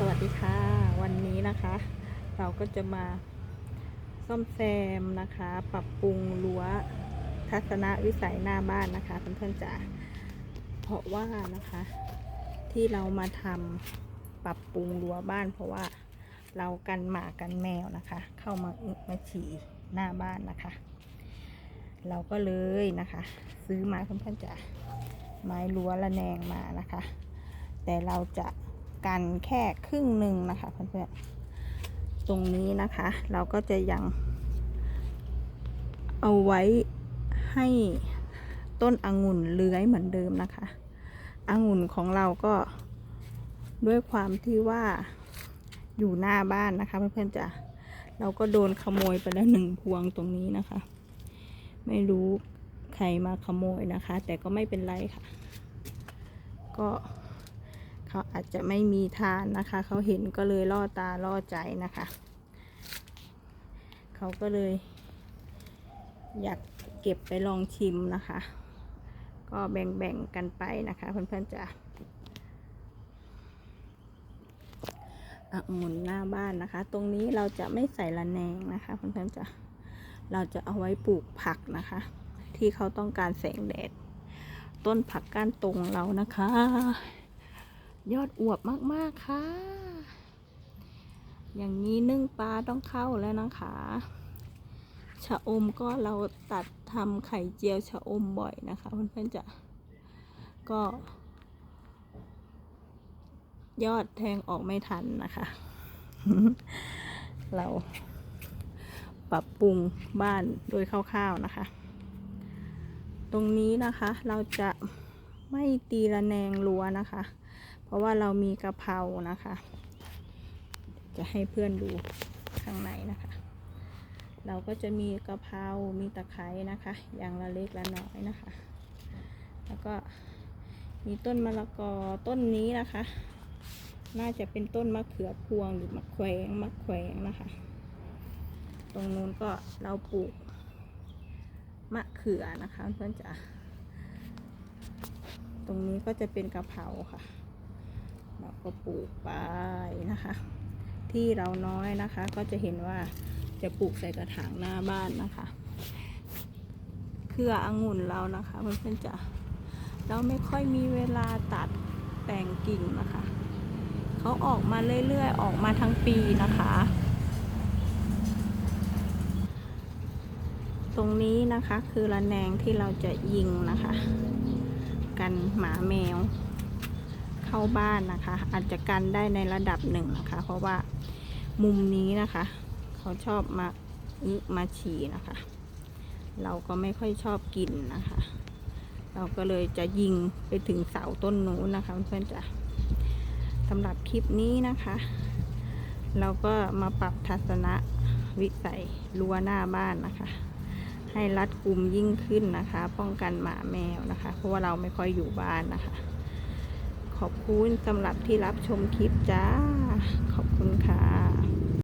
สวัสดีค่ะ วันนี้นะคะ เราก็จะมาซ่อมแซมนะคะ ปรับปรุงรั้วทัศนวิสัยหน้าบ้านนะคะเพื่อนๆจ๋าเพราะว่านะคะ ที่เรามาทำปรับปรุงรั้วบ้าน เพราะว่าเรากันหมากันแมวนะคะ เข้ามาอึมาฉี่หน้าบ้านนะคะ เราก็เลยนะคะ ซื้อมาเพื่อนๆจ๋าไม้รั้วระแนงมานะคะ แต่เราจะ กันแค่ครึ่งหนึ่งนะคะเพื่อนๆตรงนี้นะคะ เราก็จะยัง เอาไว้ให้ต้นองุ่นเลื้อยเหมือนเดิมนะคะองุ่นของเราก็ด้วยความที่ว่าอยู่หน้าบ้านนะคะ เพื่อนๆจะเราก็โดนขโมยไปแล้วหนึ่งพวงตรงนี้นะคะ ไม่รู้ใครมาขโมยนะคะ แต่ก็ไม่เป็นไรค่ะ ก็ เขาอาจจะไม่มีทานนะคะ เขาเห็นก็เลยล่อตาล่อใจนะคะ เขาก็เลย อยากเก็บไปลองชิมนะคะ ก็แบ่งๆกันไปนะคะเพื่อนๆจะองุ่นหน้าบ้านนะคะ ตรงนี้เราจะไม่ใส่ละแนงนะคะเพื่อนๆจะเราจะเอาไว้ปลูกผักนะคะ ที่เขาต้องการแสงแดด ต้นผักก้านตรงเรานะคะ ยอดอวบมากๆค่ะ อย่างนี้นึ่งปลาต้องเข้าแล้วนะคะ ชะอมก็เราตัดทำไข่เจียวชะอมบ่อยนะคะเพื่อนๆจะก็ ยอดแทงออกไม่ทันนะคะ เราปรับปรุงบ้านโดยคร่าวๆนะคะ ตรงนี้นะคะเราจะไม่ตีระแนงรั้วนะคะ เพราะว่าเรามีกะเพรานะคะ จะให้เพื่อนดูข้างในนะคะ เราก็จะมีกะเพรา มีตะไคร้นะคะ อย่างละเล็กละน้อยนะคะ แล้วก็มีต้นมะละกอต้นนี้นะคะ น่าจะเป็นต้นมะเขือพวงหรือมะแขวงมะแขวงนะคะ ตรงนู้นก็เราปลูกมะเขือนะคะเพื่อนจ๋าตรงนี้ก็จะเป็นกะเพราค่ะ เราก็ปลูกไปนะคะ ที่เราน้อยนะคะ ก็จะเห็นว่าจะปลูกใส่กระถางหน้าบ้านนะคะเครือองุ่นเรานะคะเพื่อนๆจ๋าเราไม่ค่อยมีเวลาตัดแต่งกิ่งนะคะเขาออกมาเรื่อยๆ ออกมาทั้งปีนะคะ ตรงนี้นะคะคือระแนงที่เราจะยิงนะคะ กันหมาแมว เข้าบ้านนะคะ อาจจะกันได้ในระดับหนึ่งนะคะ เพราะว่ามุมนี้นะคะ เขาชอบมาอึมาฉี่นะคะ เราก็ไม่ค่อยชอบกินนะคะ เราก็เลยจะยิงไปถึงเสาต้นนู้นนะคะเพื่อนๆจะสำหรับคลิปนี้นะคะ เราก็มาปรับทัศนวิสัยรั้วหน้าบ้านนะคะ ให้รัดกุมยิ่งขึ้นนะคะ ป้องกันหมาแมวนะคะ เพราะว่าเราไม่ค่อยอยู่บ้านนะคะ ขอบคุณสำหรับที่รับชมคลิปจ้า ขอบคุณค่ะ